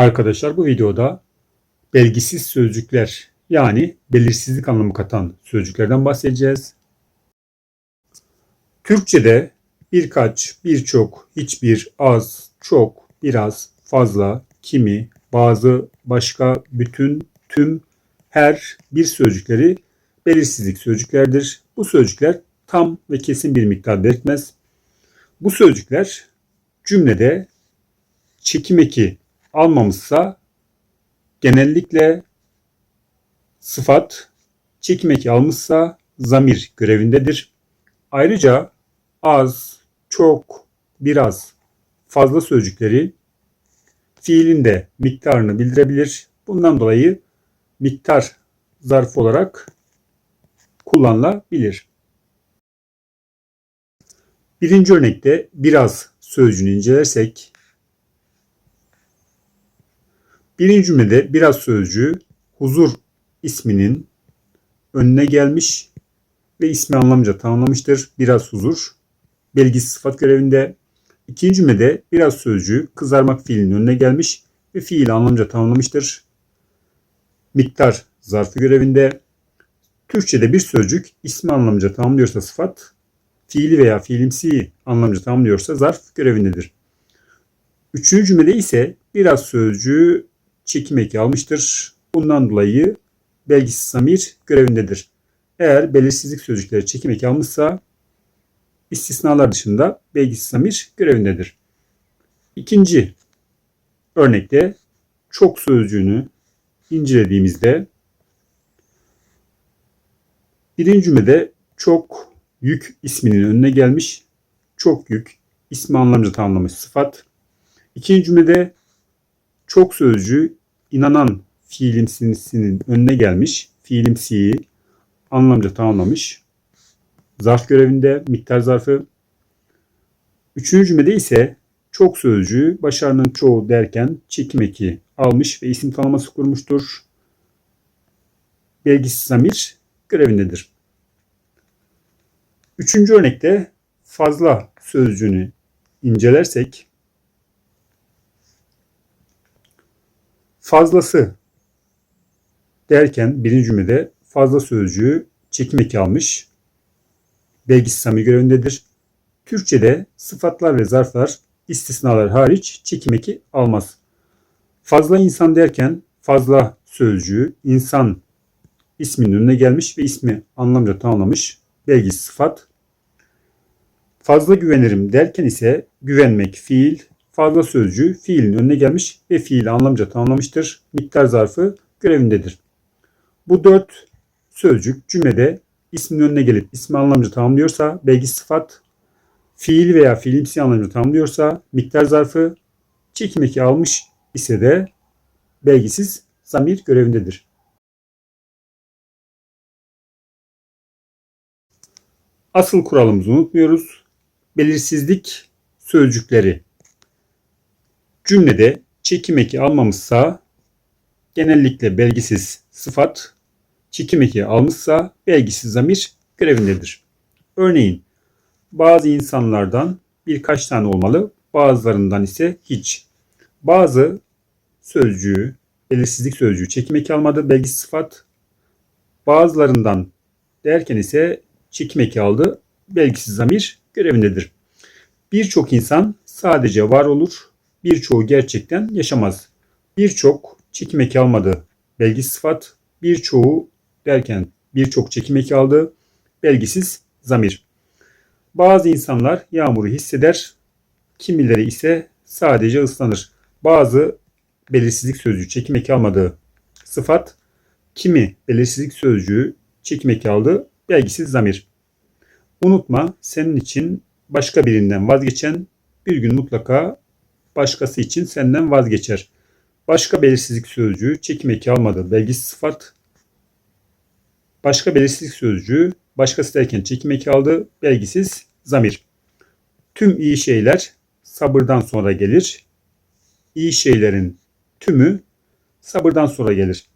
Arkadaşlar bu videoda belgisiz sözcükler yani belirsizlik anlamı katan sözcüklerden bahsedeceğiz. Türkçede birkaç, birçok, hiçbir, az, çok, biraz, fazla, kimi, bazı, başka, bütün, tüm, her, bir sözcükleri belirsizlik sözcüklerdir. Bu sözcükler tam ve kesin bir miktar belirtmez. Bu sözcükler cümlede çekim eki almamışsa genellikle sıfat çekim eki almışsa zamir görevindedir. Ayrıca az, çok, biraz, fazla sözcükleri fiilin de miktarını bildirebilir. Bundan dolayı miktar zarf olarak kullanılabilir. Birinci örnekte biraz sözcüğünü incelersek birinci cümlede biraz sözcüğü huzur isminin önüne gelmiş ve ismi anlamca tamamlamıştır. Biraz huzur belgisi sıfat görevinde. İkinci cümlede biraz sözcüğü kızarmak fiilinin önüne gelmiş ve fiil anlamca tamamlamıştır. Miktar zarfı görevinde. Türkçe'de bir sözcük ismi anlamca tamamlıyorsa sıfat, fiili veya fiilimsi anlamca tamamlıyorsa zarf görevindedir. Üçüncü cümlede ise biraz sözcüğü çekim eki almıştır. Bundan dolayı belgisiz samir görevindedir. Eğer belirsizlik sözcükleri çekim eki almışsa istisnalar dışında belgisiz samir görevindedir. İkinci örnekte çok sözcüğünü incelediğimizde birinci cümlede çok yük isminin önüne gelmiş. Çok yük ismi anlamca tamamlamış sıfat. İkinci cümlede çok sözcüğü inanan fiilimsinin önüne gelmiş. Fiilimsiyi anlamca tamamlamış. Zarf görevinde miktar zarfı. Üçüncü cümlede ise çok sözcüğü başarının çoğu derken çekim eki almış ve isim tanıması kurmuştur. Belgisiz zamir görevindedir. Üçüncü örnekte fazla sözcüğünü incelersek fazlası derken birinci cümlede fazla sözcüğü çekim eki almış. Belgisiz samimi görevindedir. Türkçe'de sıfatlar ve zarflar istisnalar hariç çekim eki almaz. Fazla insan derken fazla sözcüğü insan isminin önüne gelmiş ve ismi anlamca tamamlamış. Belgisiz sıfat. Fazla güvenirim derken ise güvenmek fiil, fazla sözcüğü fiilin önüne gelmiş ve fiili anlamca tamamlamıştır. Miktar zarfı görevindedir. Bu dört sözcük cümlede ismin önüne gelip ismi anlamca tamamlıyorsa belgi sıfat, fiil veya fiilimsi anlamca tamamlıyorsa miktar zarfı, çekim eki almış ise de belgisiz zamir görevindedir. Asıl kuralımızı unutmuyoruz. Belirsizlik sözcükleri cümlede çekim eki almamışsa genellikle belgisiz sıfat, çekim eki almışsa belgisiz zamir görevindedir. Örneğin bazı insanlardan birkaç tane olmalı, bazılarından ise hiç. Bazı sözcüğü, belirsizlik sözcüğü çekim eki almadı, belgisiz sıfat. Bazılarından derken ise çekim eki aldı, belgisiz zamir görevindedir. Birçok insan sadece var olur, birçoğu gerçekten yaşamaz. Birçok çekim eki almadı. Belgi sıfat birçoğu derken birçok çekim eki aldı. Belgisiz zamir. Bazı insanlar yağmuru hisseder. Kimileri ise sadece ıslanır. Bazı belirsizlik sözcüğü çekim eki almadığı sıfat. Kimi belirsizlik sözcüğü çekim eki aldı. Belgisiz zamir. Unutma senin için başka birinden vazgeçen bir gün mutlaka başkası için senden vazgeçer. Başka belirsizlik sözcüğü çekim eki almadı. Belgisiz sıfat. Başka belirsizlik sözcüğü başkası derken çekim eki aldı. Belgisiz zamir. Tüm iyi şeyler sabırdan sonra gelir. İyi şeylerin tümü sabırdan sonra gelir.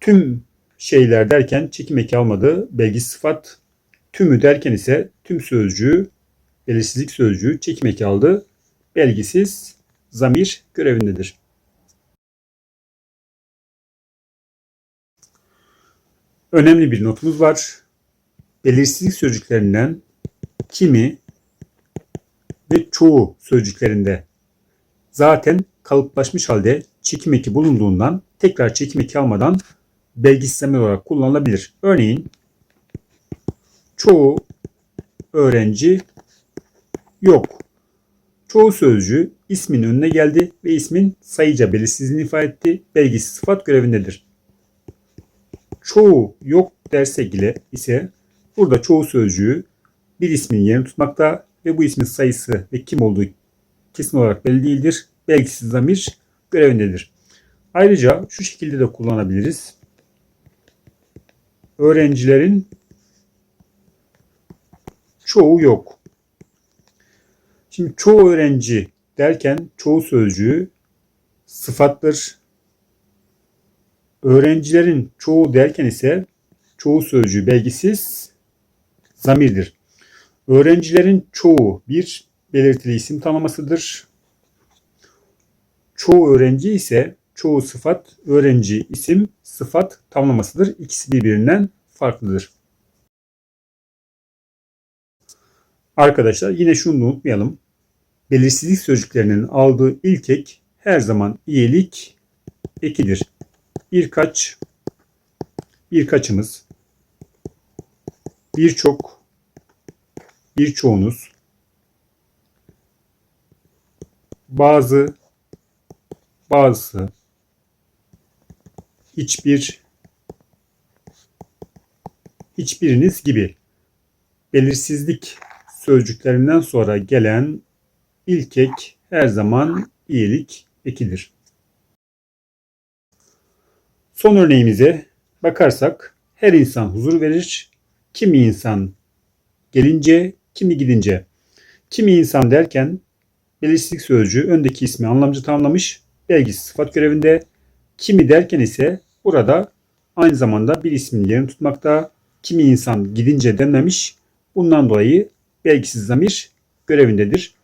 Tüm şeyler derken çekim eki almadı. Belgisiz sıfat. Tümü derken ise tüm sözcüğü belirsizlik sözcüğü çekim eki aldı Vergisiz zamir görevindedir. Önemli bir notumuz var. Belirsizlik sözcüklerinden kimi ve çoğu sözcüklerinde zaten kalıplaşmış halde çekim eki bulunduğundan tekrar çekim eki almadan belgisizleme olarak kullanılabilir. Örneğin çoğu öğrenci yok Çoğu sözcüğü ismin önüne geldi ve ismin sayıca belirsizliğini ifade etti. Belgisiz sıfat görevindedir. Çoğu yok dersek ile ise burada çoğu sözcüğü bir ismin yerini tutmakta ve bu ismin sayısı ve kim olduğu kesin olarak belli değildir. Belgisiz zamir görevindedir. Ayrıca şu şekilde de kullanabiliriz. Öğrencilerin çoğu yok. Şimdi çoğu öğrenci derken çoğu sözcüğü sıfattır. Öğrencilerin çoğu derken ise çoğu sözcüğü belgisiz zamirdir. Öğrencilerin çoğu bir belirtili isim tanımasıdır. Çoğu öğrenci ise çoğu sıfat, öğrenci isim, sıfat tamlamasıdır. İkisi birbirinden farklıdır. Arkadaşlar yine şunu unutmayalım. Belirsizlik sözcüklerinin aldığı ilk ek her zaman iyilik ekidir. Birkaç, birkaçımız, birçok, birçoğunuz, bazı, bazısı, hiçbir, hiçbiriniz gibi belirsizlik sözcüklerinden sonra gelen ilk ek her zaman iyilik ekidir. Son örneğimize bakarsak her insan huzur verir. Kimi insan gelince, kimi gidince. Kimi insan derken belirsizlik sözcüğü öndeki ismi anlamcı tamamlamış. Belgisi sıfat görevinde. Kimi derken ise burada aynı zamanda bir ismin yerini tutmakta. Kimi insan gidince denmemiş. Bundan dolayı belgisiz zamir görevindedir.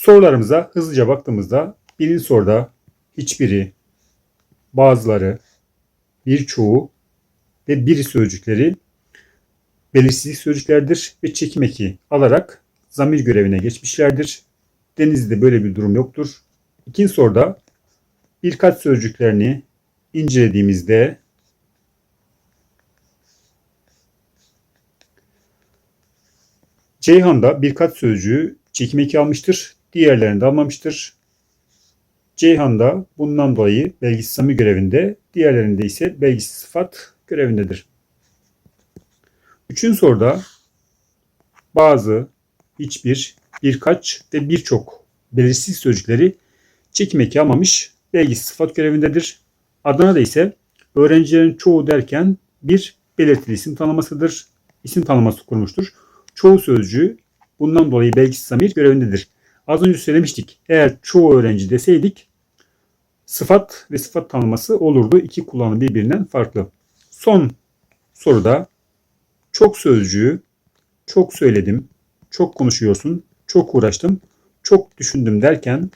Sorularımıza hızlıca baktığımızda birinci soruda hiçbiri, bazıları, birçoğu ve biri sözcükleri belirsizlik sözcüklerdir ve çekim eki alarak zamir görevine geçmişlerdir. Denizli'de böyle bir durum yoktur. İkinci soruda birkaç sözcüklerini incelediğimizde Ceyhan'da birkaç sözcüğü çekim eki almıştır. Diğerlerini de almamıştır. Ceyhan'da bundan dolayı belgisiz sami görevinde, diğerlerinde ise belgisiz sıfat görevindedir. Üçüncü soruda bazı, hiçbir, birkaç ve birçok belirsiz sözcükleri çekim eki almamış belgisiz sıfat görevindedir. Adana'da ise öğrencilerin çoğu derken bir belirtili isim tanımasıdır. İsim tanıması kurmuştur. Çoğu sözcüğü bundan dolayı belgisiz zamir görevindedir. Az önce söylemiştik. Eğer çoğu öğrenci deseydik sıfat ve sıfat tanıması olurdu. İki kullanım birbirinden farklı. Son soruda çok sözcüğü çok söyledim, çok konuşuyorsun, çok uğraştım, çok düşündüm derken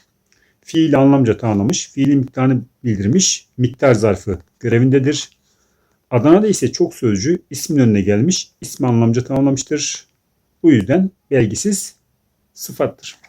fiil anlamca tanımlamış, fiilin miktarını bildirmiş, miktar zarfı görevindedir. Adana'da ise çok sözcüğü ismin önüne gelmiş, ismi anlamca tanımlamıştır. Bu yüzden belgisiz sıfattır.